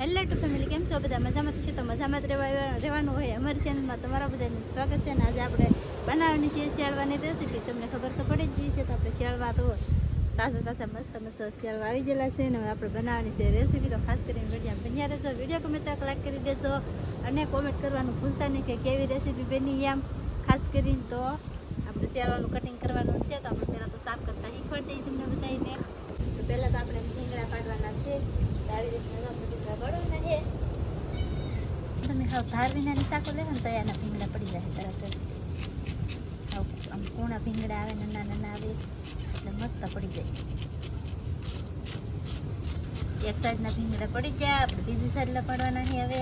Hello two family કેમ છો બધા? મજામાં છે? તો મજામાં જ રહેવા રહેવાનું હોય અમારી ચેનલમાં તમારા બધાનું સ્વાગત છે ને આજે આપણે બનાવવાની છે શિયાળવાની રેસીપી તમને ખબર તો પડી જ ગઈ છે તો આપણે શિયાળવા તો તાજા તાજા મસ્ત મસ્ત શિયાળવા આવી ગયેલા છે અને હવે આપણે બનાવવાની છે રેસીપી તો ખાસ કરીને વીડિયો બન્યા રહેજો. વીડિયો ગમે ત્યાં લાઈક કરી દેજો અને કોમેન્ટ કરવાનું ભૂલતા નહીં કે કેવી રેસીપી બની એમ. ખાસ કરીને તો આપણે શિયાળવાનું કટિંગ કરવાનું છે તો આપણે પહેલાં તો સાફ કરતા શીખવાડી દઈએ તમને બધાને તો પહેલાં તો આપણે ભીંગડા પાડવાના છે. આવી રીતના તમે હાવ ધાર વિનાની શાકો લેવો ને તો એના ભીંગડા પડી જાય તરત જ આમ કોણા ભીંગડા આવે નાના નાના આવે એટલે મસ્ત પડી જાય એક સાઈડના ભીંગડા પડી ગયા આપણે બીજી સાઈડના પડવાના છે હવે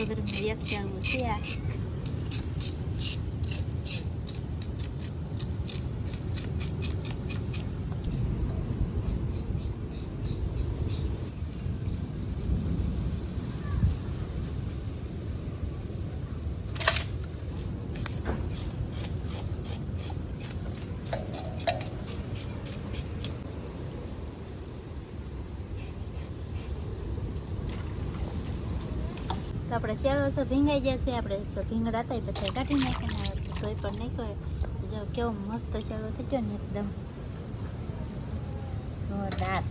પાંચસો ગ્રામનું એક ચાળવું છે આ તો આપણે ચેળો તો ભીંગાઈ જશે આપણે તો ભીંગડા એ બધા કાઢી નાખીને તોય પણ નહીં કહે જો કેવો મસ્ત ચેળો થઈ ગયો ને એકદમ. જોરદાર.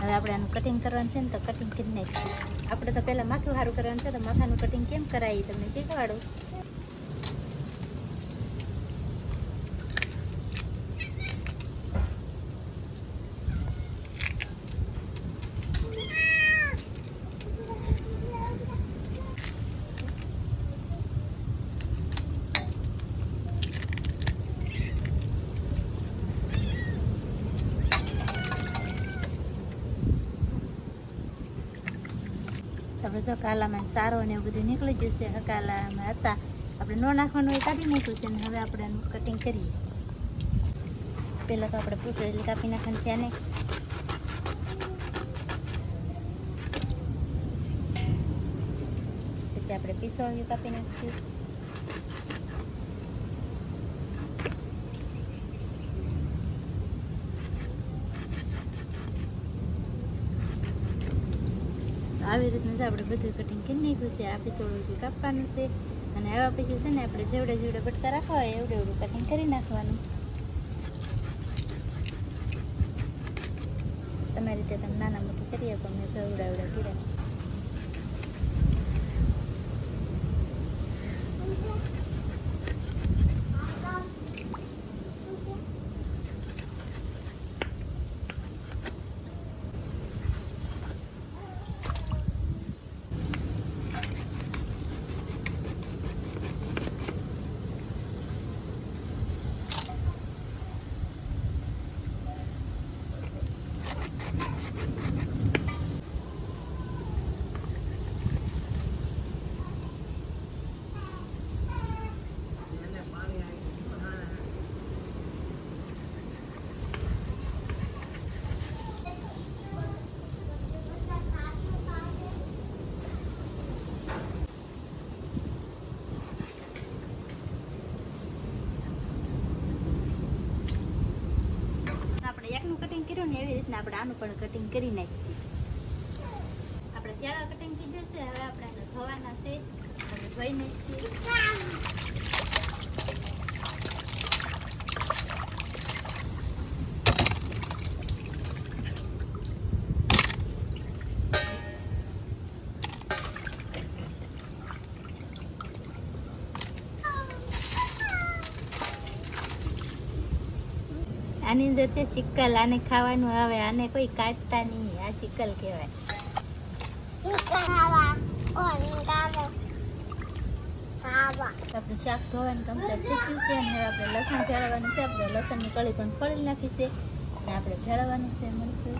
હવે આપણે આનું કટિંગ કરવાનું છે ને તો કટિંગ કરી નાખીએ આપણે તો પહેલાં માથું સારું કરવાનું છે, તો માથાનું કટિંગ કેમ કરાવી તમને શીખવાડું. જો કાલામાં સારો ને એવું બધું નીકળી જશે હકાલામાં હતા. આપણે નો નાખવાનું એ કાઢી નાખ્યું છે ને હવે આપણે એનું કટિંગ કરીએ. પહેલાં તો આપણે પૂછડેલી કાપી નાખવાનું છે આને. પછી આપણે પીસોળિયું કાપી નાખીશું. આવી રીતનું જ આપણે બધું કટિંગ કરી નાખ્યું છે. આ પીસોળું કાપવાનું છે અને આવા પછી છે ને આપણે જેવડે જેવડે બટકા રાખવા હોય એવડે એવડું કટિંગ કરી નાખવાનું. તમારી રીતે તમે નાના મોટી કરી આપો મેં જેવડા એવડા કર્યા આપણે એકનું કટિંગ કર્યું ને એવી રીતના આપણે આનું પણ કટિંગ કરી નાખીએ. આપણે શિયાળા કટિંગ થઈ જશે, હવે આપણે ધોવાના છે. ધોઈ નાખીએ. આની અંદર છે ચિકલ, આને ખાવાનું આવે, આને કોઈ કાઢતા નહીં, આ ચિકલ કહેવાય. આપણે શાક ધોવાનું કમ્પ્લીટ થઈ ગયું છે, અને આપણે લસણ ભેળવવાનું છે, આપણે લસણની કળી પણ ફળી નાખી છે, અને આપણે ભેળવવાનું છે મરચું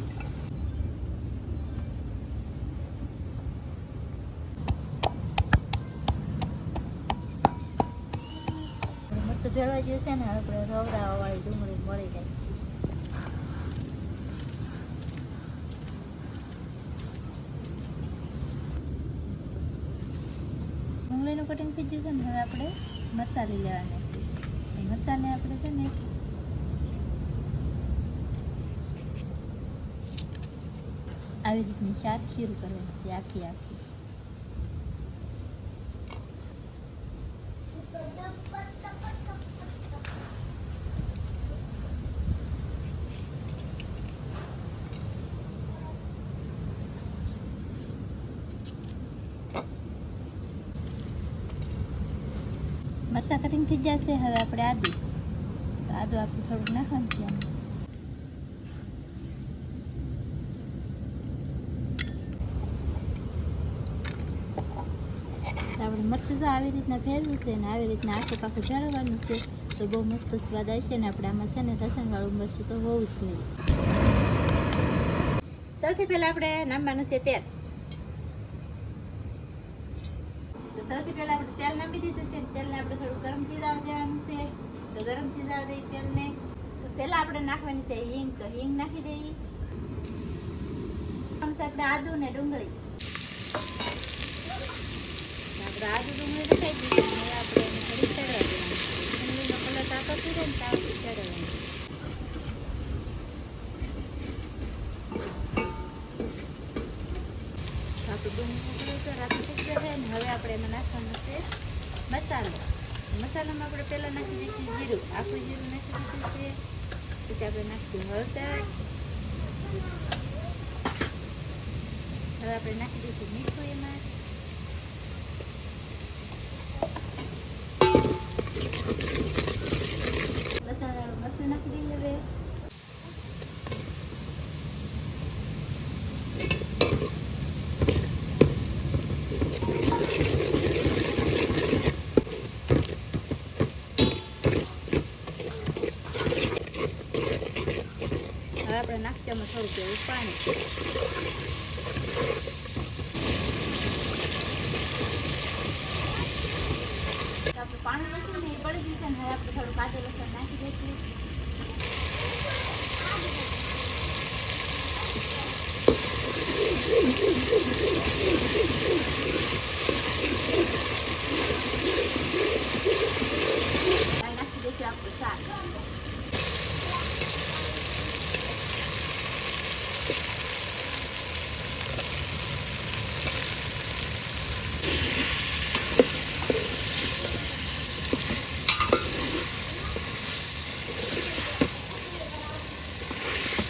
વસ્તુ ભેળવાઈ ને આપણે રવડાવવા વાળી ડુંગળી મળી જાય ડુંગળીનું કટિંગ થઈ ગયું છે ને, હવે આપણે મરસાલી લેવાની મરસાને આપણે છે ને આવી રીતની ચાર શરૂ કરવાની છે, આખી આખી. મરચાં કટિંગ થઈ જશે, હવે આપણે આદુ. આદુ આપણે થોડુંક નાખવાનું છે આપણે મરચું આવી રીતના ફેરવું છે અને આવી રીતના આખે પાકું જાળવવાનું છે, તો બહુ મસ્ત સ્વાદ આવશે ને આપણે આમાં છે ને લસણવાળું મરચું તો હોવું જ જોઈએ. સૌથી પહેલાં આપણે નામવાનું છે તેલ તો સૌથી પહેલાં આપણે તેલ નાખી દીધું છે. તેલને આપણે થોડું ગરમ થઈ દેવાનું છે. તો ગરમ થઈ દઈ તેલને. તો પહેલાં આપણે નાખવાની છે હિંગ. તો હિંગ નાખી દઈએ આપણે આદુ ને ડુંગળી. આપણે આદુ, ડુંગળી નખાઈ દીધી આપણે થોડી કલર તાપો થઈ ને સુધી ચડવાની આપણું ડુંગળી તો રાખી થઈ છે ને હવે આપણે એમાં નાખવાનું છે મસાલો. મસાલામાં આપણે પહેલાં નાખી દઈશું જીરું. આખું જીરું નાખી દીધું છે. પછી આપણે નાખીશું હળદર. હવે આપણે નાખી દઈશું મીઠું એમાં મસાલા મરચું નાખી દઈએ હવે હવે આપણે નાખીએ એમાં થોડુંક એવું પાણી. આપણે પાણી લસણ ને બળી ગયું છે ને હવે આપણે થોડું કાચું લસણ નાખી દઈશું આપણું શાક તો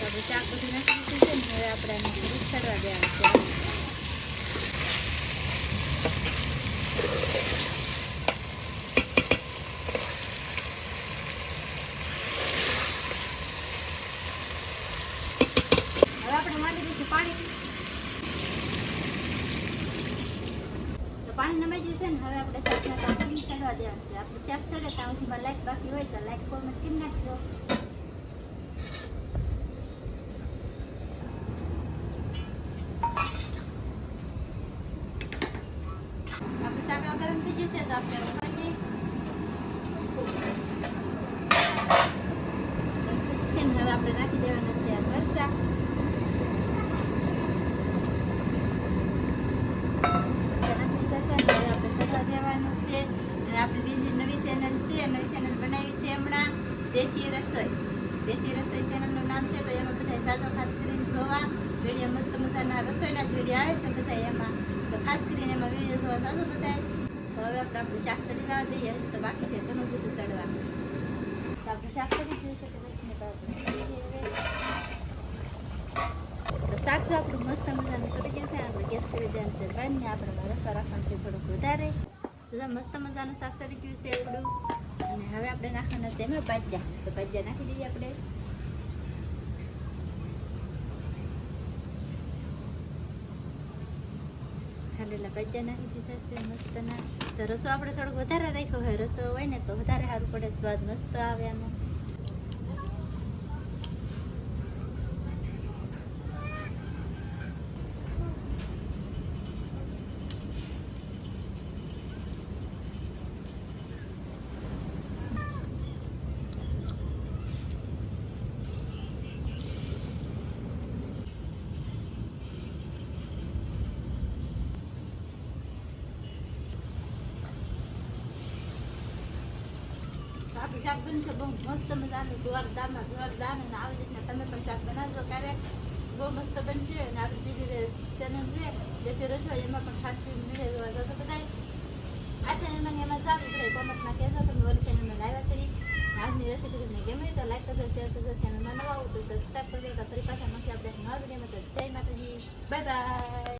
આપણે શાક બધું નાખી દીધું છે ને હવે આપણે આને થોડું ચડવા હવે આપણે માંડી દઈશું પાણી. પાણી નમાઈ છે ને, હવે આપણે શાકના દેવાનું છે. આપણે ત્યાં સુધીમાં લાઈટ બાકી હોય તો લાઈક કોમેન્ટ કરી નાખજો આપણું શાક હવે ગરમ થઈ ગયું છે તો આપણે ઉપાડીએ. છે ને હવે આપણે નાખી દેવાના છે આ મરચાં મરચાં નાખી દીધા છે ને હવે આપણે ચડવા દેવાનું છે અને આપણી બીજી નવી ચેનલ છે નવી ચેનલ બનાવી છે હમણાં દેશી રસોઈ દેશી રસોઈ ચેનલનું નામ છે તો એમાં બધા સાદો ખાસ કરીને જોવા વીડિયો મસ્ત મજાના રસોઈના જ આવે છે બધા એમાં તો ખાસ કરીને એમાં વીડિયો જોવા સાદો બતાય તો હવે આપણે આપણું શાક કરી દઈએ તો બાકી છે ઘણું બધું ચડવાનું તો આપણે શાક કરી જોઈ શકે પછી તો તો શાક જો આપણું મસ્ત મજાનું ચડી ગયું છે આપણે ગેસ કરી છે. બંને આપણે રસો રાખવાનું થોડુંક વધારે. તો મસ્ત મજાનું શાક ચડી ગયું છે આપણું. અને હવે આપણે નાખવાના છે એમાં ભાજ્યા તો ભાજ્યા નાખી દઈએ આપણે. ખાંડેલા ભાજ્યા નાખી દીધા છે મસ્તના તો રસો આપણે થોડોક વધારે રાખ્યો હોય, રસો હોય ને તો વધારે સારું પડે, સ્વાદ મસ્ત આવે આનો શાક બનશે બહુ મસ્ત મજાનું જુવાર દાળના જુવાર દાળ અને આવી રીતના તમે પણ શાક બનાવજો ક્યારેક. બહુ મસ્ત બનશે અને આપણી બીજી ચેનલ છે જેથી રજો એમાં પણ ખાસ મળે જોવા તો બધા આ ચેનલમાં એમાં સારું પડે કોમેન્ટમાં કહેજો. તમે ઓલી ચેનલમાં લાવ્યા કરી આજની રેસીપી તમને ગમે તો લાઈક કરજો શેર કરજો ચેનલમાં નવા આવું તો સબસ્ક્રાઈબ કરજો. તો ફરી પાછા મળશે આપણે નવા વિડીયોમાં તો જય માતાજી. Bye bye